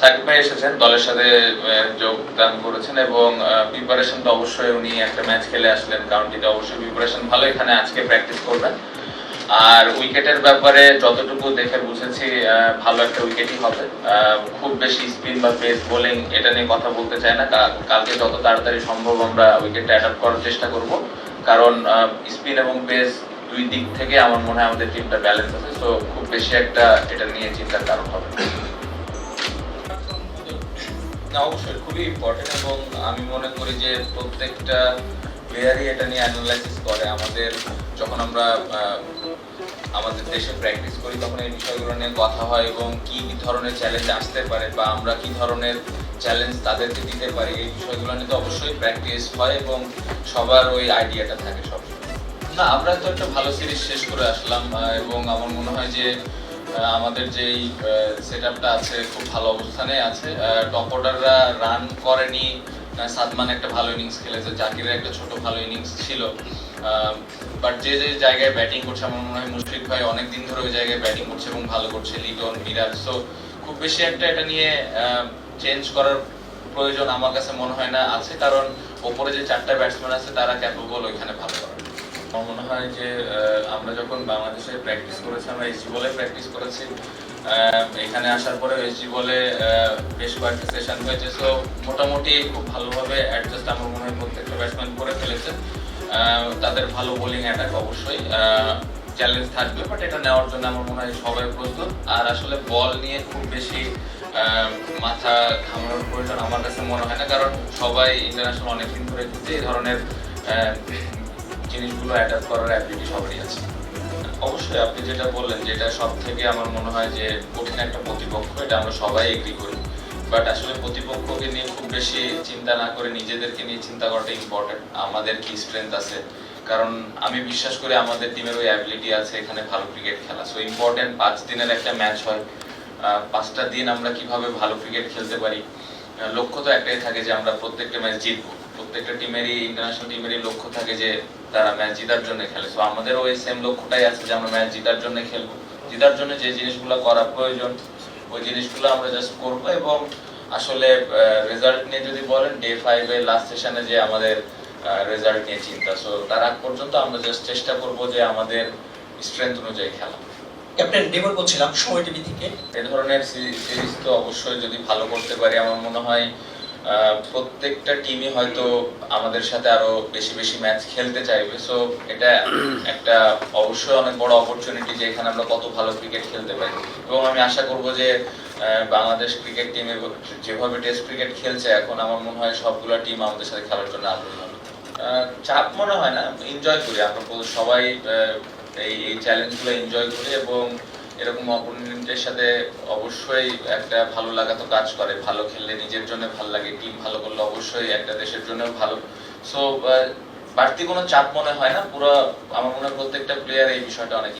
সাকিব ভাই এসেছেন, দলের সাথে যোগদান করেছেন এবং প্রিপারেশন তো অবশ্যই উনি একটা ম্যাচ খেলে আসলেন কাউন্টিতে অবশ্যই প্রিপারেশন ভালো এখানে আজকে প্র্যাকটিস করবেন। আর উইকেটের ব্যাপারে যতটুকু দেখে বুঝেছি ভালো একটা উইকেটই হবে। খুব বেশি স্পিন বা পেস বোলিং এটা নিয়ে কথা বলতে চাই না। কালকে যত তাড়াতাড়ি সম্ভব আমরা উইকেটটা অ্যাডাপ্ট করার চেষ্টা করব। কারণ স্পিন এবং পেস দুই দিক থেকে আমার মনে হয় আমাদের টিমটা ব্যালেন্স আছে তো খুব বেশি একটা এটা নিয়ে চিন্তার কারণ হবে না। অবশ্যই, খুবই ইম্পর্টেন্ট এবং আমি মনে করি যে প্রত্যেকটা প্লেয়ারই এটা নিয়ে অ্যানালাইসিস করে আমাদের যখন আমরা আমাদের দেশে প্র্যাকটিস করি, তখন এই বিষয়গুলো নিয়ে কথা হয় এবং কি ধরনের চ্যালেঞ্জ আসতে পারে বা আমরা কি ধরনের চ্যালেঞ্জ তাদেরকে দিতে পারি, এই বিষয়গুলো নিয়ে তো অবশ্যই প্র্যাকটিস হয় এবং সবার ওই আইডিয়াটা থাকে সব না, আমরা তো একটা ভালো সিরিজ শেষ করে আসলাম এবং আমার মনে হয় যে আমাদের যেই সেট আপটা আছে, খুব ভালো অবস্থানে আছে। টপ অর্ডাররা রান করেনি। সাদমান একটা ভালো ইনিংস খেলেছে, জাকিরের একটা ছোট ভালো ইনিংস ছিল। বাট যে যে জায়গায় ব্যাটিং করছে, আমার মনে হয় মুশফিক ভাই অনেকদিন ধরে ওই জায়গায় ব্যাটিং করছে এবং ভালো করছে লিটন মিরাজ সো খুব বেশি একটা এটা নিয়ে চেঞ্জ করার প্রয়োজন আমার কাছে মনে হয় না। আছে কারণ ওপরে যে চারটা ব্যাটসম্যান আছে, তারা ক্যাপেবল ওইখানে ভালো করার। আমার মনে হয় যে আমরা যখন বাংলাদেশে প্র্যাকটিস করেছি, আমরা এসজি বলে প্র্যাকটিস করেছি এখানে আসার পরে এসজি বলে বেশ কয়েকটা সেশন হয়েছে। সো মোটামুটি খুব ভালোভাবে অ্যাডজাস্ট আমার মনে হয় প্রত্যেকটা ব্যাটসম্যান করে ফেলেছে। তাদের ভালো বোলিং অ্যাটাক অবশ্যই চ্যালেঞ্জ থাকবে বাট এটা নেওয়ার জন্য আমার মনে হয় সবাই প্রস্তুত। আর আসলে বল নিয়ে খুব বেশি মাথা ঘামানোর প্রয়োজন আমার কাছে মনে হয় না, কারণ সবাই ইন্টারন্যাশনাল অনেকদিন ধরে এই ধরনের জিনিসগুলো অ্যাডাপ্ট করার অ্যাবিলিটি সবারই আছে। অবশ্যই আপনি যেটা বললেন, যেটা সব থেকে আমার মনে হয় যে কঠিন একটা প্রতিপক্ষ, এটা আমরা সবাই এগ্রি করি। বাট আসলে প্রতিপক্ষকে নিয়ে খুব বেশি চিন্তা না করে নিজেদেরকে নিয়ে চিন্তা করাটা ইম্পর্টেন্ট আমাদের কি স্ট্রেংথ আছে। কারণ আমি বিশ্বাস করি আমাদের টিমের ওই অ্যাবিলিটি আছে, এখানে ভালো ক্রিকেট খেলা। সো ইম্পর্টেন্ট পাঁচ দিনের একটা ম্যাচ হয়। পাঁচটা দিন আমরা কীভাবে ভালো ক্রিকেট খেলতে পারি? লক্ষ্য তো একটাই থাকে যে আমরা প্রত্যেকটা ম্যাচ জিতবো। প্রত্যেকটা টিমেরই ইন্টারন্যাশনাল টিমেরই লক্ষ্য থাকে যে তারা ম্যাচ জেতার জন্য খেলে। সো আমাদের ওই সেম লক্ষ্যটাই আছে যে আমরা ম্যাচ জেতার জন্য খেলব। জেতার জন্য যে জিনিসগুলো করা প্রয়োজন ওই জিনিসগুলো আমরা জাস্ট করব এবং আসলে রেজাল্ট নিয়ে যদি বলেন ডে ফাইভে লাস্ট সেশনে যে আমাদের রেজাল্ট নিয়ে চিন্তা। সো তার আগ পর্যন্ত আমরা জাস্ট চেষ্টা করব যে আমাদের স্ট্রেংথ অনুযায়ী খেলা। ক্যাপ্টেন ডেমর বলছিলাম সময় টিভি থেকে। এ ধরনের সিরিজ তো অবশ্যই যদি ভালো করতে পারি আমার মনে হয় প্রত্যেকটা টিমই হয়তো আমাদের সাথে আরও বেশি বেশি ম্যাচ খেলতে চাইবে। সো এটা একটা অবশ্যই অনেক বড় অপরচুনিটি যে এখানে আমরা কত ভালো ক্রিকেট খেলতে পারি। এবং আমি আশা করব যে বাংলাদেশ ক্রিকেট টিম যেভাবে টেস্ট ক্রিকেট খেলছে, এখন আমার মনে হয় সবগুলো টিম আমাদের সাথে খেলার জন্য আগ্রহী হবে। চাপ মনে হয় না এনজয় করি। আমরা সবাই এই চ্যালেঞ্জগুলো এনজয় করি এবং এরকম অপোনেন্টের সাথে অবশ্যই একটা ভালো লাগা তো কাজ করে। ভালো খেললে নিজের জন্য ভালো লাগে টিম ভালো করলে অবশ্যই একটা দেশের জন্য ভালো। সো বাড়তি কোনো চাপ মনে হয় না, পুরো, আমার মনে হয় প্রত্যেকটা প্লেয়ার এই বিষয়টা অনেক